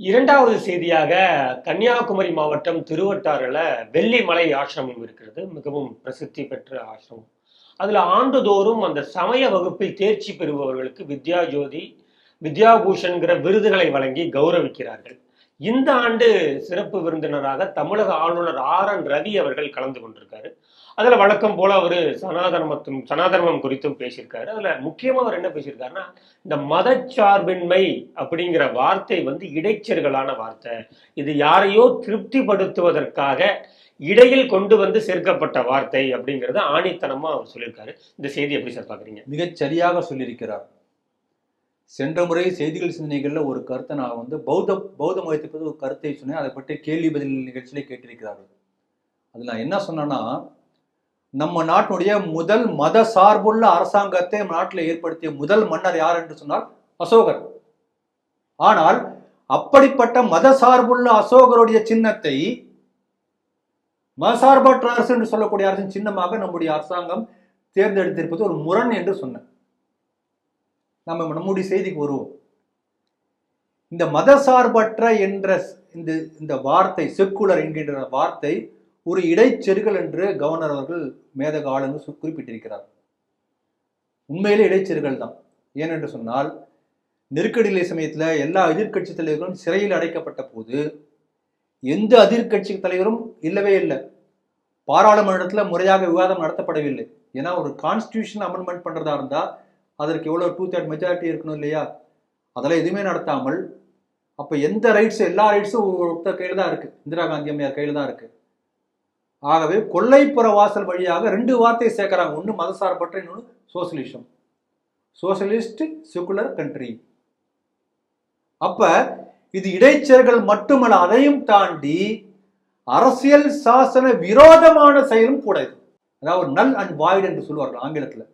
இரண்டாவது செய்தியாக கன்னியாகுமரி மாவட்டம் திருவட்டாறுல வெள்ளிமலை ஆசிரமம் இருக்கிறது. மிகவும் பிரசித்தி பெற்ற ஆசிரமம். அதுல ஆண்டுதோறும் அந்த சமய வகுப்பில் தேர்ச்சி பெறுபவர்களுக்கு வித்யா ஜோதி வித்யாபூஷன்கிற விருதுகளை வழங்கி கௌரவிக்கிறார்கள். இந்த ஆண்டு சிறப்பு விருந்தினராக தமிழக ஆளுநர் ஆர் என் ரவி அவர்கள் கலந்து கொண்டிருக்காரு. அதில் வழக்கம் போல் அவர் சனாதனமத்தும் சனாதனமம் குறித்தும் பேசியிருக்காரு. அதில் முக்கியமாக அவர் என்ன பேசியிருக்காருன்னா இந்த மதச்சார்பின்மை அப்படிங்கிற வார்த்தை வந்து இடைச்சர்களான வார்த்தை. இது யாரையோ திருப்திப்படுத்துவதற்காக இடையில் கொண்டு வந்து சேர்க்கப்பட்ட வார்த்தை அப்படிங்கிறத ஆணித்தனமாக அவர் சொல்லியிருக்காரு. இந்த செய்தி எப்படி சார் பார்க்குறீங்க மிகச் சரியாக சொல்லியிருக்கிறார். சென்ற முறை செய்திகள் சிந்தனைகளில் ஒரு கருத்தை நான் வந்து பௌத்த பௌத்த மதத்தை பற்றி ஒரு கருத்தை சொன்னேன். அதை பற்றி கேள்வி பதில் நிகழ்ச்சியிலே கேட்டிருக்கிறார்கள். அதில் நான் என்ன சொன்னேன்னா நம்ம நாட்டினுடைய முதல் மத சார்புள்ள அரசாங்கத்தை நாட்டில் ஏற்படுத்திய முதல் மன்னர் யார் என்று சொன்னால் அசோகர். ஆனால் அப்படிப்பட்ட மத சார்புள்ள அசோகருடைய சின்னத்தை மதசார்பற்ற அரசு என்று சொல்லக்கூடிய அரசின் சின்னமாக நம்முடைய அரசாங்கம் தேர்ந்தெடுத்திருப்பது ஒரு முரண் என்று சொன்னேன். நம்ம நம்முடைய செய்திக்கு வருவோம். இந்த மதசார்பற்ற என்ற இந்த இந்த வார்த்தை செக்குலர் என்கின்ற வார்த்தை ஒரு இடைச்செருகல் என்று கவர்னர் அவர்கள் மேதக ஆளுநர் குறிப்பிட்டிருக்கிறார். உண்மையிலே இடைச்செருகல் தான். ஏனென்று சொன்னால் நெருக்கடியிலே சமயத்தில் எல்லா எதிர்கட்சி தலைவர்களும் சிறையில் அடைக்கப்பட்ட போது எந்த அதிர்கட்சி தலைவரும் இல்லவே இல்லை. பாராளுமன்றத்தில் முறையாக விவாதம் நடத்தப்படவில்லை. ஏன்னா ஒரு கான்ஸ்டியூஷன் அமெண்ட்மெண்ட் பண்ணுறதா இருந்தால் அதற்கு எவ்வளோ டூ தேர்ட் மெஜாரிட்டி இருக்கணும் இல்லையா? அதெல்லாம் எதுவுமே நடத்தாமல் அப்போ எந்த ரைட்ஸும் எல்லா ரைட்ஸும் ஒருத்தர் கையில் தான் இருக்கு. இந்திரா காந்தி அம்மையார் கையில் தான் இருக்கு. ஆகவே கொல்லைப்புற வாசல் வழியாக ரெண்டு வார்த்தையை சேர்க்குறாங்க. ஒன்று மதசார்பற்ற இன்னொன்று சோசியலிசம் சோசியலிஸ்ட் செகுலர் கண்ட்ரி அப்ப இது இடைச்சர்கள் மட்டுமல்ல அதையும் தாண்டி அரசியல் சாசன விரோதமான செயலும் கூட இது. அதாவது நல் அண்ட் வாய்டு என்று சொல்லுவார்கள் ஆங்கிலத்தில்.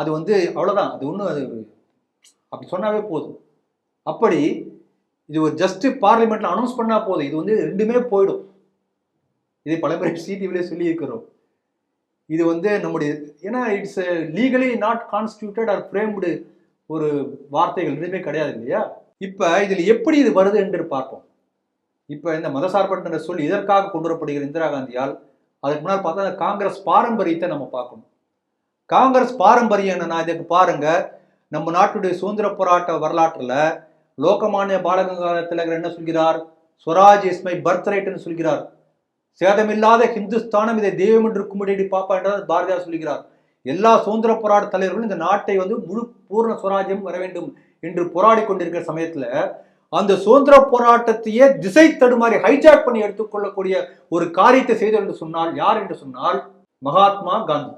அது வந்து அவ்வளோதான் அது ஒன்றும் அது அப்படி சொன்னாவே போதும். அப்படி இது ஒரு ஜஸ்ட் பார்லிமெண்ட்ல அனௌன்ஸ் பண்ணால் போதும். இது வந்து ரெண்டுமே போயிடும். இதை பலமுறை சிடிவிலே சொல்லியிருக்கிறோம். இது வந்து நம்முடைய ஏன்னா it's legally not constituted or framed ஒரு வார்த்தைகள் எதுவுமே கிடையாது இல்லையா? இப்போ இதில் எப்படி இது வருது என்று பார்ப்போம். இப்போ இந்த மதசார்பற்ற சொல் இதற்காக கொண்டு வரப்படுகிற இந்திரா காந்தியால் அதுக்கு முன்னால் பார்த்தா காங்கிரஸ் பாரம்பரியத்தை நம்ம பார்க்கணும். காங்கிரஸ் பாரம்பரியம் என்னன்னா இதுக்கு பாருங்க. நம்ம நாட்டுடைய சுதந்திர போராட்ட வரலாற்றில் லோகமானிய பாலகங்கார திலகர் என்ன சொல்கிறார்? ஸ்வராஜ் இஸ் மை பர்த் ரைட்னு சொல்கிறார். சேதமில்லாத ஹிந்துஸ்தானம் இதை தெய்வம் என்று கும்பிடி பாப்பா என்றார் பாரதியார் சொல்கிறார். எல்லா சுதந்திர போராட்ட தலைவர்களும் இந்த நாட்டை வந்து முழு பூர்ண சுவராஜ்யம் வர வேண்டும் என்று போராடி கொண்டிருக்கிற சமயத்துல அந்த சுதந்திர போராட்டத்தையே திசை தடுமாறி ஹைஜாக் பண்ணி எடுத்துக்கொள்ளக்கூடிய ஒரு காரியத்தை செய்தவர் என்று சொன்னால் யார் என்று சொன்னால் மகாத்மா காந்தி.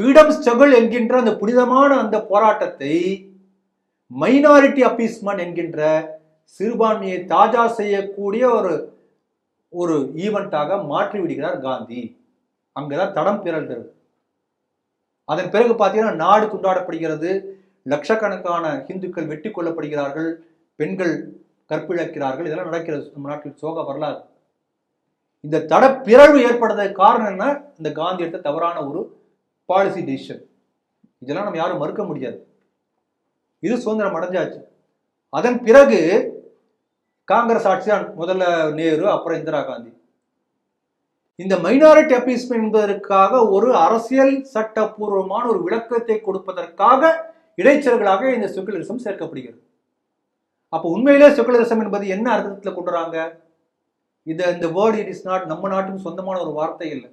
ஃப்ரீடம் ஸ்ட்ரகிள் என்கின்ற அந்த புனிதமான அந்த போராட்டத்தை மைனாரிட்டி அப்பீஸ்மெண்ட் என்கின்ற சிறுபான்மையை தாஜா செய்யக்கூடிய ஒரு ஒரு ஈவெண்ட்டாக மாற்றி விடுகிறார் காந்தி. அங்கதான் தடம் பிறழ்கிறது அதன் பிறகு பார்த்தீங்கன்னா நாடு துண்டாடப்படுகிறது லட்சக்கணக்கான இந்துக்கள் வெட்டி கொல்லப்படுகிறார்கள். பெண்கள் கற்பிழக்கிறார்கள். இதெல்லாம் நடக்கிறது. நம்ம நாட்டில் சோக வரலாறு. இந்த தட பிறழ்வு ஏற்படுறதுக்கு காரணம் என்ன? இந்த காந்தி எடுத்த தவறான ஒரு பாலிசி டிசிஷன் இதெல்லாம் நம்ம யாரும் மறுக்க முடியாது. இது சுதந்திரம் அடைஞ்சாச்சு. அதன் பிறகு காங்கிரஸ் ஆட்சி தான் முதல்ல நேரு அப்புறம் இந்திரா காந்தி. இந்த மைனாரிட்டி அப்பீஸ்மெண்ட் என்பதற்காக ஒரு அரசியல் சட்டப்பூர்வமான ஒரு விளக்கத்தை கொடுப்பதற்காக இடைச்சல்களாக இந்த செகுலரிசம் சேர்க்கப்படுகிறது. அப்போ உண்மையிலே செகுலரிசம் என்பது என்ன அர்த்தத்தில் கொண்டு வராங்க? இது இந்த வேர்டு இட் இஸ் நாட் நம்ம நாட்டுக்கு சொந்தமான ஒரு வார்த்தை இல்லை.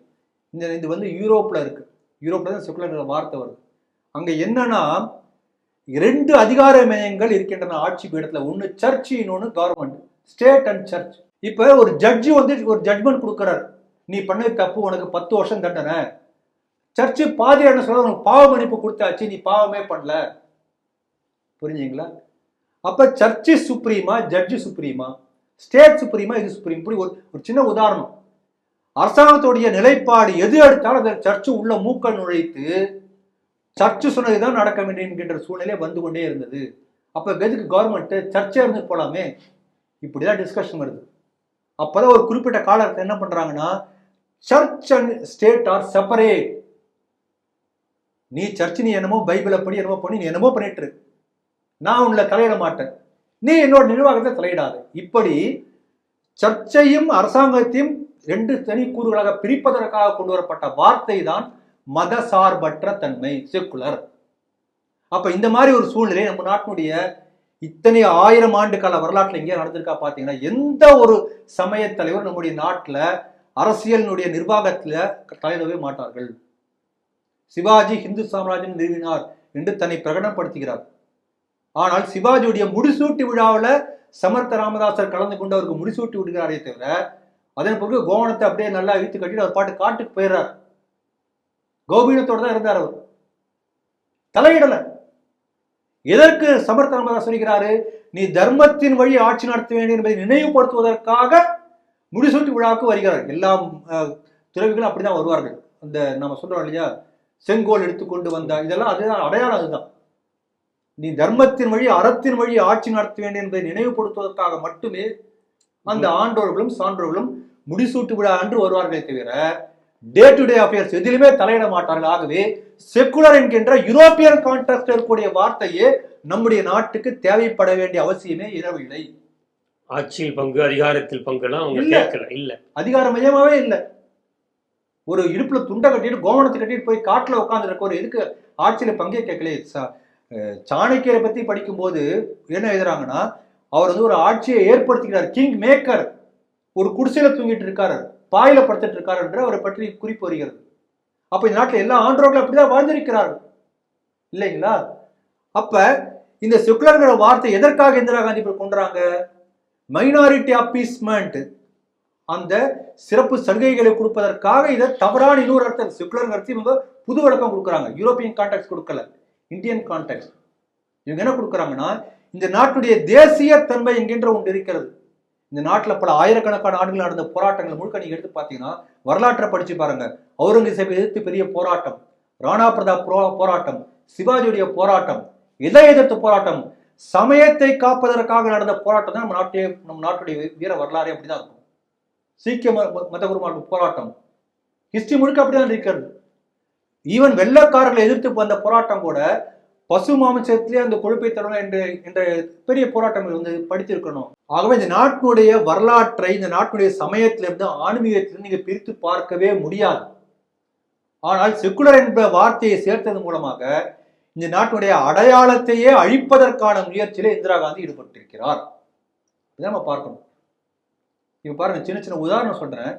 இந்த இது வந்து யூரோப்பில் இருக்கு. யூரோப்பில் தான் செகுலர் வார்த்தை வருது. அங்கே என்னன்னா ரெண்டு அதிகார மையங்கள் இருக்கின்றன ஆட்சி பீடத்தில். ஒன்று சர்ச் இன்னொன்று கவர்மெண்ட் ஸ்டேட் அண்ட் சர்ச் இப்போ ஒரு ஜட்ஜி வந்து ஒரு ஜட்மெண்ட் கொடுக்குறாரு. நீ பண்ண தப்பு உனக்கு பத்து வருஷம் தண்டனை. சர்ச்சு பாதி என்ன சொல்ல உனக்கு பாவ மன்னிப்பு கொடுத்தாச்சு நீ பாவமே பண்ணல. புரிஞ்சுங்களா? அப்போ சர்ச்சு சுப்ரீமா ஜட்ஜு சுப்ரீமா ஸ்டேட் சுப்ரீமா இது சுப்ரீம். இப்படி ஒரு ஒரு சின்ன உதாரணம். அரசாங்கத்துடைய நிலைப்பாடு எது எடுத்தாலும் அந்த சர்ச்சு உள்ள மூக்க நுழைத்து சர்ச்சு சொன்னதுதான் நடக்க வேண்டும் என்கின்ற சூழ்நிலை வந்து கொண்டே இருந்தது. அப்போ எதுக்கு கவர்மெண்ட் சர்ச்சே இருந்து போலாமே? இப்படிதான் டிஸ்கஷன் வருது. அப்போதான் ஒரு குறிப்பிட்ட காலத்தை என்ன பண்றாங்கன்னா church and state are separate. நீ சர்ச் நீ என்னமோ பைபிளை படி என்னமோ பண்ணி நீ என்னமோ பண்ணிட்டு நான் உன்னை தலையிட மாட்டேன். நீ என்னோட நிர்வாகத்தை தலையிடாது. இப்படி சர்ச்சையும் அரசாங்கத்தையும் ரெண்டு தனி கூறுகளாக பிரிப்பதற்காக கொண்டு வரப்பட்ட வார்த்தை தான் மதசார்பற்ற தன்மை செக்குலர். அப்ப இந்த மாதிரி ஒரு சூழ்நிலை நம்ம நாட்டினுடைய இத்தனை ஆயிரம் ஆண்டு கால வரலாற்றுல எங்கேயா நடந்திருக்கா பாத்தீங்கன்னா எந்த ஒரு சமய தலைவர் நம்முடைய நாட்டுல அரசியலினுடைய நிர்வாகத்துல தலையிடவே மாட்டார்கள். சிவாஜி இந்து சாம்ராஜ்யம் நிறுவினார் என்று தன்னை பிரகடனப்படுத்துகிறார். ஆனால் சிவாஜியுடைய முடிசூட்டு விழாவில் சமர்த்த ராமதாசர் கலந்து கொண்டு அவருக்கு முடிசூட்டி விடுகிறாரே தவிர அதன் பிறகு கோவணத்தை அப்படியே நல்லா இழுத்து கட்டிட்டு அவர் பாட்டு காட்டுக்கு போயிடுறார். கோபீனத்தோடு தான் இருந்தார் அவர். தலையிடல. எதற்கு சமர்த்த சொல்கிறாரு? நீ தர்மத்தின் வழி ஆட்சி நடத்த வேண்டும் என்பதை நினைவுபடுத்துவதற்காக முடிசூட்டி விழாவுக்கு வருகிறார். எல்லா துறவிகளும் அப்படிதான் வருவார்கள். அந்த நம்ம சொல்றோம் இல்லையா? செங்கோல் எடுத்துக்கொண்டு வந்த இதெல்லாம் அதுதான் அடையாளம் அதுதான். நீ தர்மத்தின் வழி அறத்தின் வழி ஆட்சி நடத்த வேண்டும் என்பதை நினைவுபடுத்துவதற்காக மட்டுமே அந்த ஆண்டோர்களும் சான்றோர்களும் முடிசூட்டு விழா அன்று வருவார்களே தவிர டே டு டே அஃபேர்ஸ் எதிலுமே தலையிட மாட்டார்கள். ஆகவே செக்குலர் என்கின்ற யூரோப்பியன் கான்டெக்ட் இருக்கக்கூடிய வார்த்தையே நம்முடைய நாட்டுக்கு தேவைப்பட வேண்டிய அவசியமே இரவில்லை ஆட்சியில் பங்கு அதிகாரத்தில் பங்குலாம் அவங்க இல்ல. கேட்கல இல்ல. அதிகார மையமாவே இல்லை. ஒரு இடுப்புல துண்டை கட்டிட்டு கோவணத்தை கட்டிட்டு போய் காட்டுல உட்கார்ந்து இருக்க ஒரு எதுக்கு ஆட்சியில பங்கே அஹ் சாணக்கியரை பத்தி படிக்கும்போது என்ன எழுதுறாங்கன்னா அவர் வந்து ஒரு ஆட்சியை ஏற்படுத்திக்கிறார். கிங் மேக்கர் ஒரு குடிசையில தூங்கிட்டு இருக்காரு. பாயில படுத்துட்டு இருக்காரு என்று அவரை பற்றி குறிப்பு வருகிறது. அப்ப இந்த நாட்டில் எல்லா ஆண்டவர்களும் அப்படிதான் வாழ்ந்திருக்கிறார்கள் இல்லைங்களா? அப்ப இந்த செக்குலர்ங்கிற வார்த்தை எதற்காக இந்திரா காந்தி கொண்டாங்க மைனாரிட்டி அப்பீஸ்மெண்ட் அந்த சிறப்பு சலுகைகளை கொடுப்பதற்காக இதை தவறான இன்னொரு அர்த்தம் செகுலர் அர்த்தம் இவங்க புது விளக்கம் கொடுக்குறாங்க. யூரோப்பியன் கான்டாக்ட் கொடுக்கல. இந்தியன் கான்டாக்ட் இவங்க என்ன கொடுக்குறாங்கன்னா இந்த நாட்டுடைய தேசிய தன்மை என்கின்ற ஒன்று இருக்கிறது. இந்த நாட்டில் பல ஆயிரக்கணக்கான ஆண்டுகள் நடந்த போராட்டங்கள் முழுக்க நீங்க எடுத்து பார்த்தீங்கன்னா வரலாற்றை படிச்சு பாருங்க. அவுரங்கசீப்பை எதிர்த்து பெரிய போராட்டம் ராணா பிரதாப் போராட்டம் சிவாஜியுடைய போராட்டம் எதை எதிர்த்து போராட்டம் சமயத்தை காப்பதற்காக நடந்த போராட்டம் தான் நம்ம நாட்டிலே நம்ம நாட்டுடைய வீர வரலாறே அப்படிதான் இருக்கும். சீக்கிய ம- மதகுருமார்கள் போராட்டம் ஹிஸ்டரி முழுக்க அப்படிதான் இருக்கிறது. ஈவன் வெள்ளக்காரர்களை எதிர்த்து வந்த போராட்டம் கூட பசு மாமிசத்திலே அந்த கொழுப்பை தரணும் என்ற என்ற பெரிய போராட்டங்கள் வந்து படித்திருக்கணும். ஆகவே இந்த நாட்டினுடைய வரலாற்றை இந்த நாட்டினுடைய சமயத்திலிருந்து ஆன்மீகத்திலிருந்து நீங்க பிரித்து பார்க்கவே முடியாது. ஆனால் செக்குலர் என்ற வார்த்தையை சேர்த்தது மூலமாக இந்த நாட்டினுடைய அடையாளத்தையே அழிப்பதற்கான முயற்சியில இந்திரா காந்தி ஈடுபட்டிருக்கிறார். இதை நம்ம பார்க்கணும். இப்ப பாருங்க சின்ன சின்ன உதாரணம் சொல்றேன்.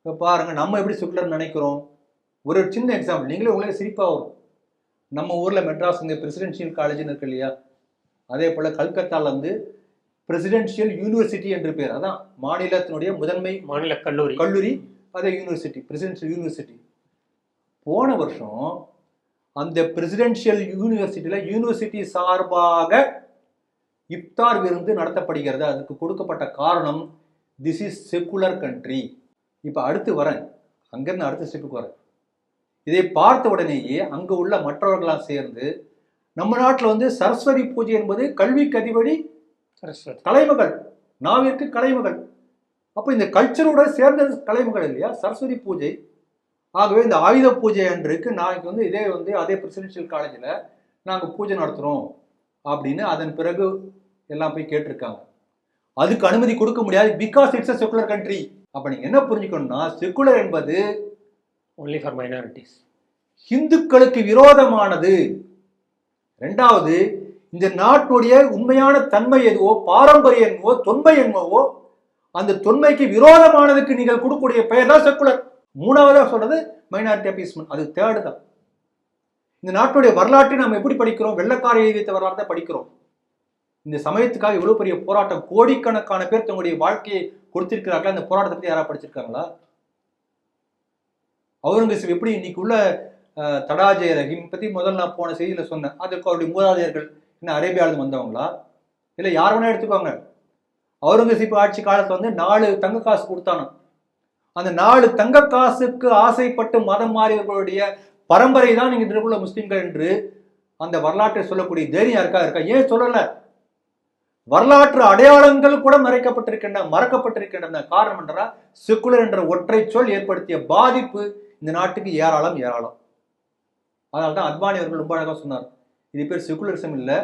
இப்ப பாருங்க நம்ம எப்படி செக்குலர் நினைக்கிறோம்? ஒரு சின்ன எக்ஸாம்பிள் நீங்களே உங்களே சிரிப்பாக வரும். நம்ம ஊர்ல மெட்ராஸ் இங்க பிரசிடென்ஷியல் காலேஜ்னு இருக்கு இல்லையா? அதே போல கல்கத்தால வந்து பிரசிடென்ஷியல் யூனிவர்சிட்டி என்று பேர். அதான் மாநிலத்தினுடைய முதன்மை மாநில கல்லூரி. கல்லூரி அதே யூனிவர்சிட்டி பிரசிடென்ஷியல் யூனிவர்சிட்டி போன வருஷம் அந்த பிரசிடென்ஷியல் யூனிவர்சிட்டியில யூனிவர்சிட்டி சார்பாக இப்தார் விருந்து நடத்தப்படுகிறது. அதுக்கு கொடுக்கப்பட்ட காரணம் திஸ் இஸ் செக்குலர் கண்ட்ரி இப்போ அடுத்து வரேன். அங்கிருந்து அடுத்த ஸ்டெப்புக்கு வரேன். இதை பார்த்த உடனேயே அங்கு உள்ள மற்றவர்களாம் சேர்ந்து நம்ம நாட்டில் வந்து சரஸ்வதி பூஜை என்பது கல்விக்கு சரஸ்வதி. கலைமகள் நாவிற்கு கலைமகள். அப்போ இந்த கல்ச்சரோட சேர்ந்தது கலைமகள் இல்லையா? சரஸ்வதி பூஜை. ஆகவே இந்த ஆயுத பூஜை அன்றைக்கு நாளைக்கு வந்து இதே வந்து அதே பிரசிடென்ஷியல் காலேஜில் நாங்கள் பூஜை நடத்துகிறோம் அப்படின்னு அதன் பிறகு எல்லாம் போய் கேட்டிருக்காங்க. அதுக்கு அனுமதி கொடுக்க முடியாது because it's a secular country அப்போ நீங்கள் என்ன புரிஞ்சுக்கணும்னா செக்குலர் என்பது ஒன்லி ஃபார் மைனாரிட்டிஸ் ஹிந்துக்களுக்கு விரோதமானது. ரெண்டாவது இந்த நாட்டுடைய உண்மையான தன்மை எதுவோ பாரம்பரியம் என்னவோ தொன்மை என்னவோ அந்த தொன்மைக்கு விரோதமானதுக்கு நீங்கள் கொடுக்கக்கூடிய பெயர் தான் செக்குலர் மூணாவதாக சொல்றது மைனாரிட்டி அப்பீஸ்மெண்ட் அது தேர்டு தான். இந்த நாட்டுடைய வரலாற்றை நாம் எப்படி படிக்கிறோம்? வெள்ளக்கார எழுதிய வரலாறு தான் படிக்கிறோம். இந்த சமயத்துக்காக இவ்வளவு பெரிய போராட்டம் கோடிக்கணக்கான பேர் தங்களுடைய வாழ்க்கையை கொடுத்திருக்கிறார்களா? அந்த போராட்டத்தை பற்றி யாராவது படிச்சிருக்காங்களா? அவுரங்கசீப் எப்படி இன்னைக்கு உள்ள தடாஜய ரஹீம் பற்றி முதல்ல நான் போன செய்தியில் சொன்னேன். அதுக்கு அவருடைய மூதாதையர்கள் என்ன அரேபியாவிலிருந்து வந்தவங்களா? இல்லை யார் வேணா எடுத்துக்கோங்க. அவுரங்கசீப் ஆட்சி காலத்தில் வந்து நாலு தங்க காசு கொடுத்தானோ அந்த நாலு தங்க காசுக்கு ஆசைப்பட்டு மதம் மாறியவர்களுடைய பரம்பரை தான் நீங்கள் இன்றைக்குள்ள முஸ்லீம்கள் என்று அந்த வரலாற்றை சொல்லக்கூடிய தைரியம் இருக்கா இருக்கா? ஏன் சொல்லலை? வரலாற்று அடையாளங்கள் கூட மறைக்கப்பட்டிருக்கின்றன மறக்கப்பட்டிருக்கின்றன. காரணம் என்றா செக்குலர் என்ற ஒற்றை சொல் ஏற்படுத்திய பாதிப்பு இந்த நாட்டுக்கு ஏராளம் ஏராளம். அதனால தான் அத்வானி அவர்கள் ரொம்ப அழகாக சொன்னார். இது பேர் செகுலரிசம் இல்லை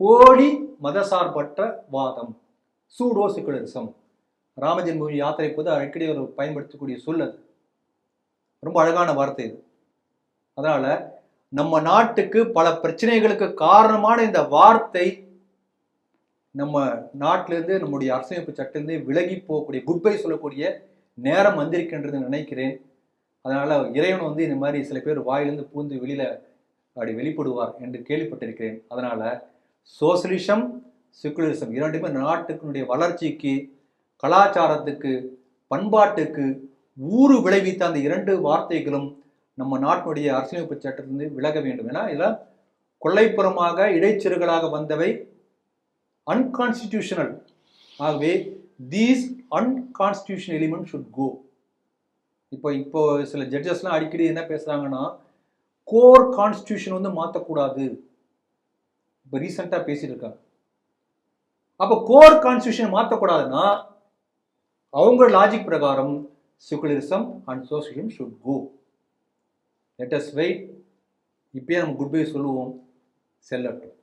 போலி மதசார்பற்ற வாதம் சூடோ செக்குலரிசம் ராமஜென்மபூமி யாத்திரை போது அடிக்கடி ஒரு பயன்படுத்தக்கூடிய சொல் அது. ரொம்ப அழகான வார்த்தை இது. அதனால நம்ம நாட்டுக்கு பல பிரச்சனைகளுக்கு காரணமான இந்த வார்த்தை நம்ம நாட்டிலிருந்து நம்முடைய அரசமைப்பு சட்டத்திலிருந்து விலகி போகக்கூடிய குட் பை சொல்லக்கூடிய நேரம் வந்திருக்கின்றது நினைக்கிறேன். அதனால இறைவன் வந்து இந்த மாதிரி சில பேர் வாயிலிருந்து பூந்து வெளியில அப்படி வெளிப்படுவார் என்று கேள்விப்பட்டிருக்கிறேன். அதனால சோசலிசம் செக்குலரிசம் இரண்டுமே நாட்டுக்குனுடைய வளர்ச்சிக்கு கலாச்சாரத்துக்கு பண்பாட்டுக்கு ஊறு விளைவித்த அந்த இரண்டு வார்த்தைகளும் நம்ம நாட்டினுடைய அரசியலமைப்பு சட்டத்திலிருந்து விலக வேண்டும். ஏன்னா இதில் கொள்ளைப்புறமாக இடைச்செருகளாக வந்தவை அன்கான்ஸ்டிடியூஷனல் ஆகவே these unconstitution element should go இப்போ இப்போ சில ஜட்ஜஸ்லாம் அடிக்கடி என்ன பேசுகிறாங்கன்னா கோர் கான்ஸ்டியூஷன் வந்து மாற்றக்கூடாது இப்போ ரீசெண்டாக பேசிட்டு இருக்காங்க. அப்போ கோர் கான்ஸ்டியூஷன் மாற்றக்கூடாதுன்னா அவங்க லாஜிக் பிரகாரம் secularism and socialism should go let us wait இப்பயே நம்ம குட் பை சொல்லுவோம். செல்லட்டும்.